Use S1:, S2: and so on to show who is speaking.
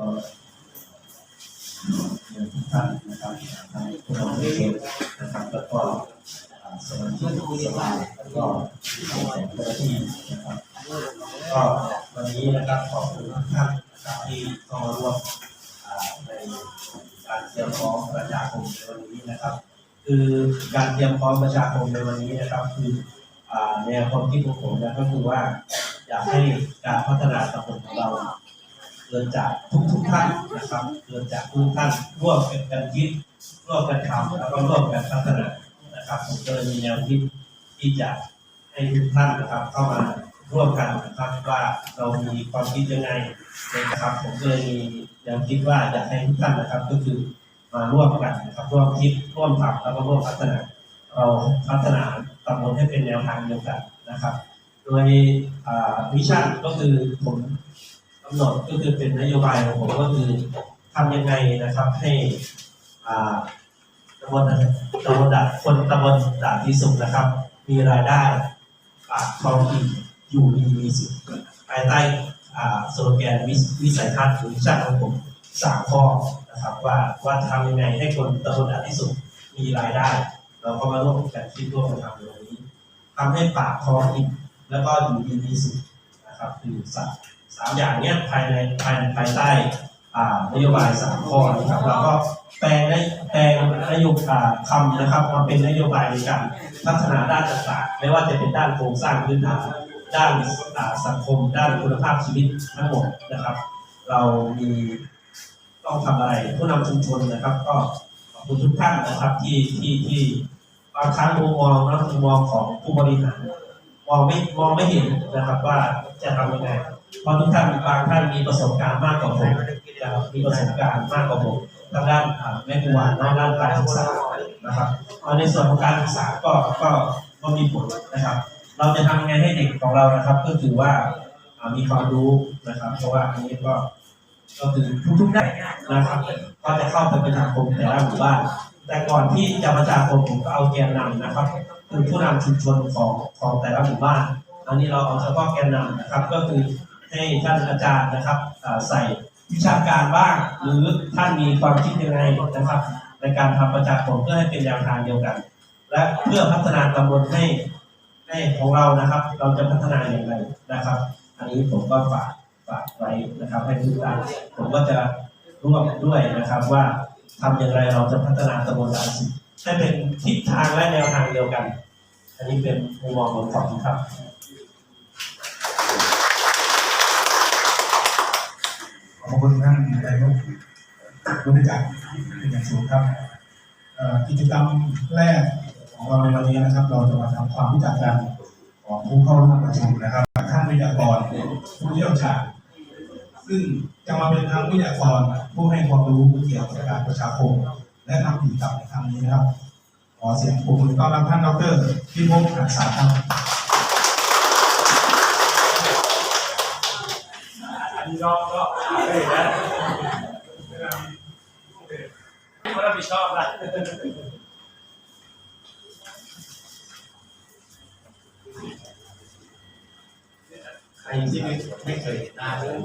S1: ทุกท่านนะครับทางผู้นำประเทศนะครับแล้วก็อ่าสมาชิกสภาแล้วก็ของเจ้าหน้าที่นะครับก็วันนี้นะครับขอบคุณทุกท่านนะครับที่เข้ามาร่วมในการเตรียมพร้อมประชาคมในวันนี้นะครับ คือการเตรียมพร้อมประชาคมในวันนี้นะครับ คืออ่าแนวความคิดของผมนะก็คือว่าอยากให้การพัฒนาตำบลของเรา เกิดจากทุกทุกๆท่านนะครับเกิดจากทุกท่านร่วมกันคิดร่วมกันทำแล้วก็ร่วมกันพัฒนานะครับผมก็เลยมีแนวคิดที่จะให้ทุกท่านนะครับเข้ามาร่วมกันนะครับว่าเรามีความคิดยังไงนะครับผมก็เลยมีแนวคิดว่าอยากให้ทุกท่านนะครับ ก็คือมาร่วมกันนะครับร่วมคิดร่วมทำแล้วก็ร่วมพัฒนา เราพัฒนาตำบลให้เป็นแนวทางเดียวกันนะครับ โดยวิชั่นก็คือผมำหนดก็คือเป็นนโยบายของผมก็คือทำยังไงนะครับ ให้ตำบลตำบลดาคนตำบลดาที่สุดนะครับ มีรายได้ปากท้องอิ่มอยู่ดีมีสุขภายใต้อ่าสโลแกนวิวสัยทัศน์หรือวิชั่นของผมสามข้อนะครับ ว่าว่าทำยังไงให้คนตำบลดาที่สุดมีรายได้ เราก็มาร่วมกันคิดร่วมกันทำในวันนี้ทำให้ปากท้องอิ่มแล้วก็อยู่ดีมีสุขนะครับคือสาม สามอย่างเนี้ยภายในภายในภายใต้อ่านโยบายสามข้อนะครับเราก็แปลงได้แปลงนโยบายคำนะครับมาเป็นนโยบายในการพัฒนาด้านต่างๆ ไม่ว่าจะเป็นด้านโครงสร้างพื้นฐานด้านสังคม ด้านคุณภาพชีวิตทั้งหมดนะครับ เรามีต้องทำอะไรผู้นำชุมชนนะครับ ก็ขอบคุณทุกท่านนะครับที่ที่ที่บางครั้งมุมมองนะมุมมองของผู้บริหารมองไม่มองไม่เห็นนะครับว่าจะทำยังไง เพราะทุกท่านบางท่านมีประสบการณ์มากกว่าผมนะครับมีประสบการณ์มากกว่าผมทางด้านแม่ครัวด้านด้านการศึกษานะครับเอในส่วนของการศึกษาก็ก็ก็มีผลนะครับ เราจะทำยังไงให้เด็กของเรานะครับ ก็คือว่าอ่ามีความรู้นะครับ เพราะว่าอันนี้ก็ก็คือทุกๆได้นะครับ ก็จะเข้าไปประชาคมแต่ละหมู่บ้าน แต่ก่อนที่จะประชาคมผมก็เอาแกนนำนะครับคือผู้นำชุมชนของของแต่ละหมู่บ้าน อันนี้เราเอาเฉพาะแกนนำนะครับ ก็คือ ให้ท่านอาจารย์นะครับใส่วิชาการบ้าง หรือท่านมีความคิดยังไงนะครับ ในการทำประชาคมเพื่อให้เป็นแนวทางเดียวกัน และเพื่อพัฒนาตำบลให้ให้ของเรานะครับ เราจะพัฒนาอย่างไรนะครับ อันนี้ผมก็ฝากฝากไว้นะครับ ให้ทุกท่านผมก็จะร่วมด้วยนะครับว่าทำอย่างไรเราจะพัฒนาตำบลด่านสิให้เป็นทิศทางและแนวทางเดียวกัน อันนี้เป็นมุมมองของผมครับ
S2: ขอบคุณท่านนายกบริจาคเป็นอย่างสูงครับกิจกรรมแรกของเราในวันนี้นะครับ เราจะมาทำความรู้จักกันของผู้เข้าร่วมประชุมนะครับท่านวิทยากรผู้เชี่ยวชาญซึ่งจะมาเป็นทางวิทยากรผู้ให้ความรู้เกี่ยวกับการประชาคมและทำกิจกรรมในครั้งนี้นะครับขอเสียงปรบมือต้อนรับท่านดรพิภพหันษาครับ
S3: อันนี้ก็ไม่เห็นแล้วไม่รับผิดชอบนะ
S1: ใครที่ไม่ไม่เคยเห็นหน้าเลย